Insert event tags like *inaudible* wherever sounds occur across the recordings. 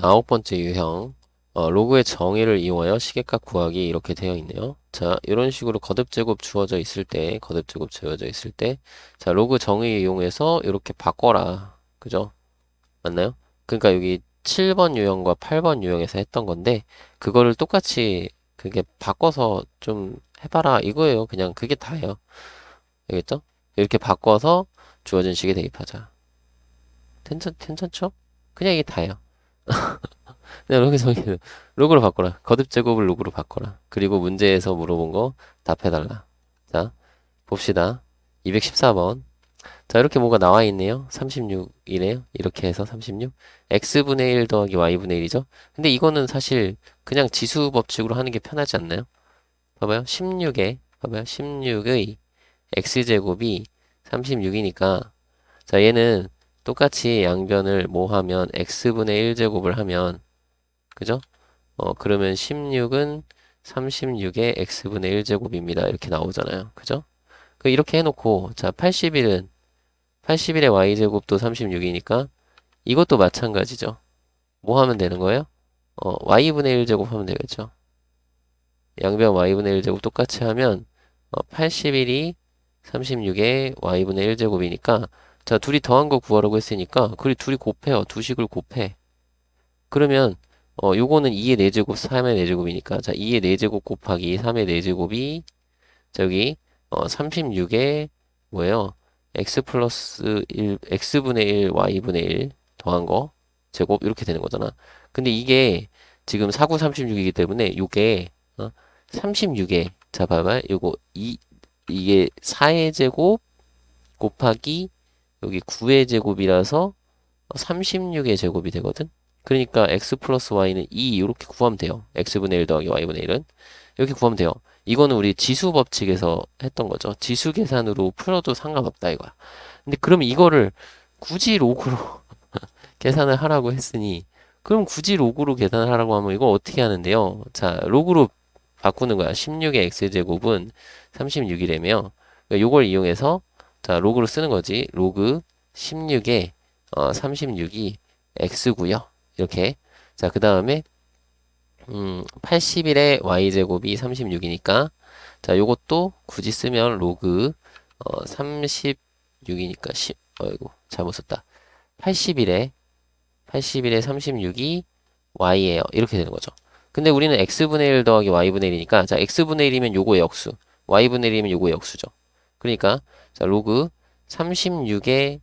자, 아홉 번째 유형. 어, 로그의 정의를 이용하여 시계값 구하기 이렇게 되어 있네요. 자, 이런 식으로 거듭 제곱 주어져 있을 때, 거듭 제곱 주어져 있을 때, 자, 로그 정의 이용해서 이렇게 바꿔라. 그죠? 맞나요? 그러니까 여기 7번 유형과 8번 유형에서 했던 건데, 그거를 똑같이 그게 바꿔서 좀 해봐라. 이거예요. 그냥 그게 다예요. 알겠죠? 이렇게 바꿔서 주어진 식에 대입하자. 괜찮, 괜찮죠? 그냥 이게 다예요. 그냥 로그 정의는 로그로 바꿔라. 거듭 제곱을 로그로 바꿔라. 그리고 문제에서 물어본 거 답해달라. 자, 봅시다. 214번. 자, 이렇게 뭐가 나와 있네요. 36이네요. 이렇게 해서 36. x분의 1 더하기 y분의 1이죠. 근데 이거는 사실 그냥 지수 법칙으로 하는 게 편하지 않나요? 봐봐요. 16에, 봐봐요. 16의 x제곱이 36이니까, 자, 얘는 똑같이 양변을 뭐 하면 x분의 1제곱을 하면, 그죠? 어, 그러면 16은 36의 x분의 1제곱입니다. 이렇게 나오잖아요. 그죠? 그 이렇게 해놓고, 자, 81은 81의 y제곱도 36이니까 이것도 마찬가지죠. 뭐 하면 되는 거예요? 어, y분의 1제곱 하면 되겠죠. 양변 y분의 1제곱 똑같이 하면 어, 81이 36의 y분의 1제곱이니까 자, 둘이 더한 거 구하라고 했으니까 그리 둘이 곱해요. 두 식을 곱해. 그러면 어, 요거는 2의 4제곱, 3의 4제곱이니까 자, 2의 4제곱 곱하기 3의 4제곱이 저기 어, 36의 뭐예요? x 플러스 1, x분의 1, y분의 1 더한 거 제곱 이렇게 되는 거잖아. 근데 이게 지금 4, 9, 36이기 때문에 요게 어, 36에 자 봐봐 요거 이 이게 4의 제곱 곱하기 여기 9의 제곱이라서 36의 제곱이 되거든. 그러니까 x 플러스 y는 2 이렇게 구하면 돼요. x분의 1 더하기 y분의 1은 이렇게 구하면 돼요. 이거는 우리 지수 법칙에서 했던 거죠. 지수 계산으로 풀어도 상관없다 이거야. 근데 그럼 이거를 굳이 로그로 *laughs* 계산을 하라고 했으니 그럼 굳이 로그로 계산을 하라고 하면 이거 어떻게 하는데요? 자, 로그로 바꾸는 거야. 16의 x제곱은 36이래며 요걸 이용해서 자, 로그로 쓰는 거지. 로그 16에 어, 36이 x고요. 이렇게. 자, 그 다음에 음, 81의 y제곱이 36이니까 자, 요것도 굳이 쓰면 로그 어, 36이니까 10, 어이구, 잘못 썼다. 81에 81에 36이 y예요. 이렇게 되는 거죠. 근데 우리는 x분의 1 더하기 y분의 1이니까 자, x분의 1이면 요거의 역수, y분의 1이면 요거의 역수죠. 그러니까 자, 로그 36에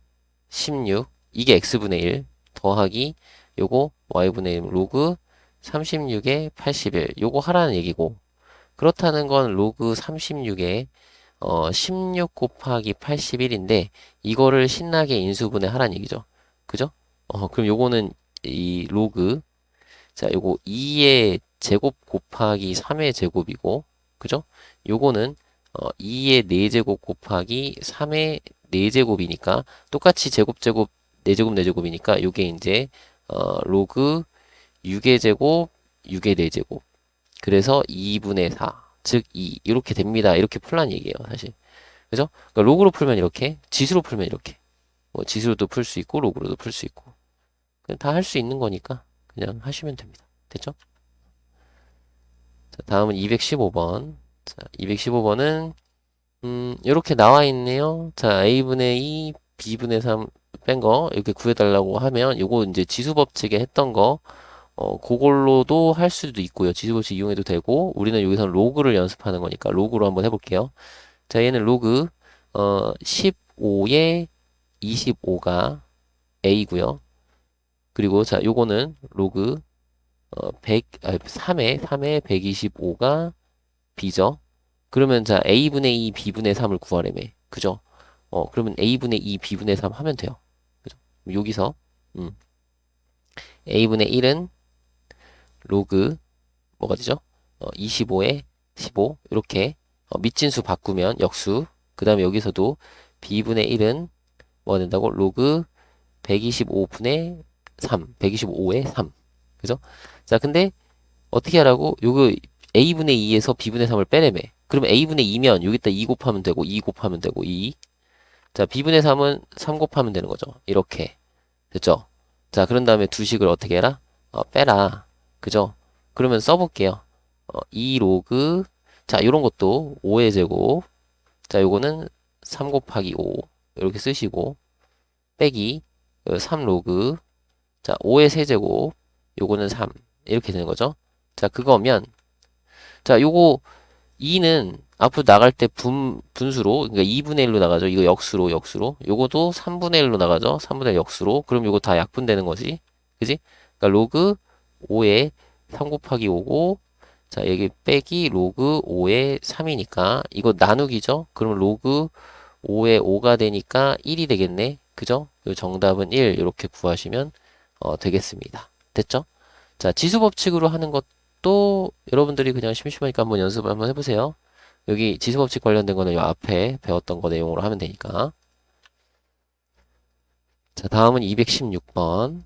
16 이게 x분의 1 더하기 요거 y분의 1 로그 36에 81 요거 하라는 얘기고 그렇다는 건 로그 36에 어, 16 곱하기 81인데 이거를 신나게 인수분해 하라는 얘기죠. 그죠? 어, 그럼 요거는 이 로그 자, 요거 2의 제곱 곱하기 3의 제곱이고 그죠? 요거는 어, 2의 4제곱 곱하기 3의 4제곱이니까 똑같이 제곱 제곱 4제곱 4제곱이니까 요게 이제 어, 로그 6의 제곱 6의 4제곱 그래서 2분의 4, 즉 2 이렇게 됩니다. 이렇게 풀란 얘기예요, 사실. 그죠? 그러니까 로그로 풀면 이렇게, 지수로 풀면 이렇게. 뭐 지수로도 풀 수 있고 로그로도 풀 수 있고. 다 할 수 있는 거니까 그냥 하시면 됩니다. 됐죠? 자, 다음은 215번. 자, 215번은 음, 이렇게 나와 있네요. 자, a분의 2, b분의 3 뺀 거 이렇게 구해달라고 하면 요거 이제 지수 법칙에 했던 거 어, 그걸로도 할 수도 있고요. 지수 법칙 이용해도 되고 우리는 여기서 로그를 연습하는 거니까 로그로 한번 해볼게요. 자, 얘는 로그 어, 15에 25가 a고요. 그리고 자, 요거는 로그 어, 100, 아, 3에 3에 125가 b죠. 그러면 자, a분의 2, b분의 3을 구하래매. 그죠? 어, 그러면 a분의 2, b분의 3 하면 돼요. 그죠? 여기서 음. a분의 1은 로그 뭐가 되죠? 어, 25에 15 이렇게 어, 밑진수 바꾸면 역수 그 다음에 여기서도 b분의 1은 뭐가 된다고? 로그 125분의 3 125에 3 그죠? 자 근데 어떻게 하라고? 요거 a분의 2에서 b분의 3을 빼내매 그러면 a분의 2면 여기다 2 곱하면 되고 2 곱하면 되고 2 자 b분의 3은 3 곱하면 되는 거죠 이렇게 됐죠? 자 그런 다음에 두 식을 어떻게 해라? 어, 빼라. 그죠? 그러면 써볼게요. 어, 2 로그 자 요런 것도 5의 제곱 자 요거는 3 곱하기 5 이렇게 쓰시고 빼기 3 로그 자 5의 세제곱 요거는 3 이렇게 되는 거죠. 자 그거면 자 요거 2는 앞으로 나갈 때 분, 분수로 그러니까 2분의 1로 나가죠. 이거 역수로 역수로 요거도 3분의 1로 나가죠. 3분의 1 역수로 그럼 요거 다 약분되는 거지. 그지? 그러니까 로그 5에 3 곱하기 5고 자 여기 빼기 로그 5에 3이니까 이거 나누기죠. 그럼 로그 5에 5가 되니까 1이 되겠네. 그죠? 요 정답은 1 이렇게 구하시면 어, 되겠습니다. 됐죠? 자 지수 법칙으로 하는 것 도 여러분들이 그냥 심심하니까 한번 연습을 한번 해보세요. 여기 지수 법칙 관련된 거는 요 앞에 배웠던 거 내용으로 하면 되니까. 자 다음은 216번.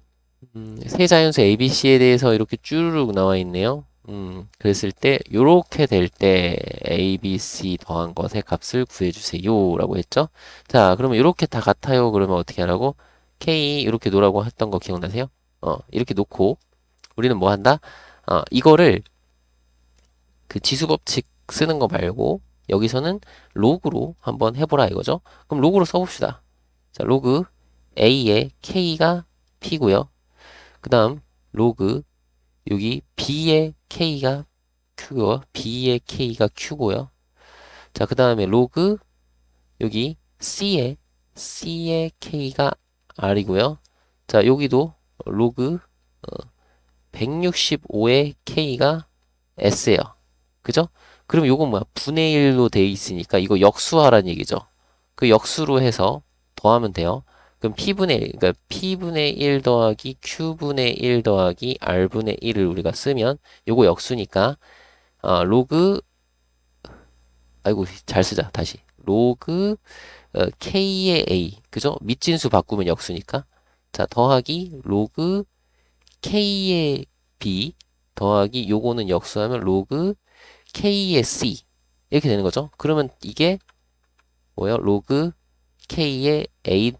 음, 세 자연수 ABC에 대해서 이렇게 쭈르륵 나와 있네요. 음, 그랬을 때 요렇게 될 때 ABC 더한 것의 값을 구해주세요 라고 했죠. 자 그러면 요렇게 다 같아요 그러면 어떻게 하라고? K 이렇게 놓으라고 했던 거 기억나세요? 어 이렇게 놓고 우리는 뭐 한다? 어 이거를 그 지수 법칙 쓰는 거 말고 여기서는 로그로 한번 해보라 이거죠. 그럼 로그로 써봅시다. 자 로그 A의 K가 P고요. 그 다음 로그 여기 B의 K가 Q고요. B의 K가 Q고요. 자, 그 다음에 로그 여기 C의 C의 K가 R이고요. 자, 여기도 로그 어, 165의 K가 S예요. 그죠? 그럼 요건 뭐야? 분의 1로 돼 있으니까 이거 역수하라는 얘기죠. 그 역수로 해서 더하면 돼요. 그럼 P분의 1, 그러니까 P분의 1 더하기 Q분의 1 더하기 R분의 1을 우리가 쓰면 요거 역수니까 어, 로그 아이고 잘 쓰자 다시 로그 어, K의 A 그죠? 밑진수 바꾸면 역수니까 자 더하기 로그 K의 B 더하기 요거는 역수하면 로그 K의 C 이렇게 되는 거죠. 그러면 이게 뭐예요? 로그 K의 A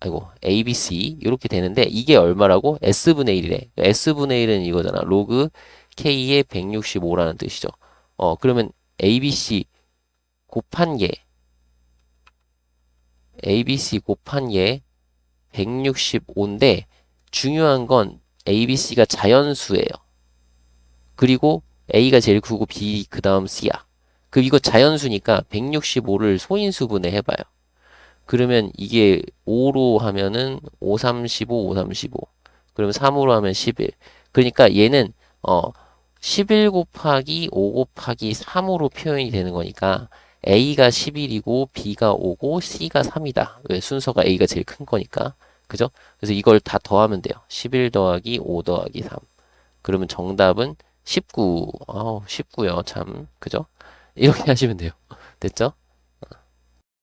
아이고 ABC 이렇게 되는데 이게 얼마라고? S분의 1이래. S분의 1은 이거잖아. 로그 K의 165라는 뜻이죠. 어 그러면 ABC 곱한 게 ABC 곱한 게 165인데 중요한 건 ABC가 자연수예요. 그리고 A가 제일 크고 B 그 다음 C야. 그 이거 자연수니까 165를 소인수분해 해봐요. 그러면 이게 5로 하면은 5, 35, 5, 35. 그러면 3으로 하면 11. 그러니까 얘는 어 11 곱하기 5 곱하기 3으로 표현이 되는 거니까 A가 11이고 B가 5고 C가 3이다. 왜 순서가 A가 제일 큰 거니까. 그죠? 그래서 이걸 다 더하면 돼요. 11 더하기 5 더하기 3. 그러면 정답은 19. 아우, 19요. 참. 그죠? 이렇게 *laughs* 하시면 돼요. 됐죠?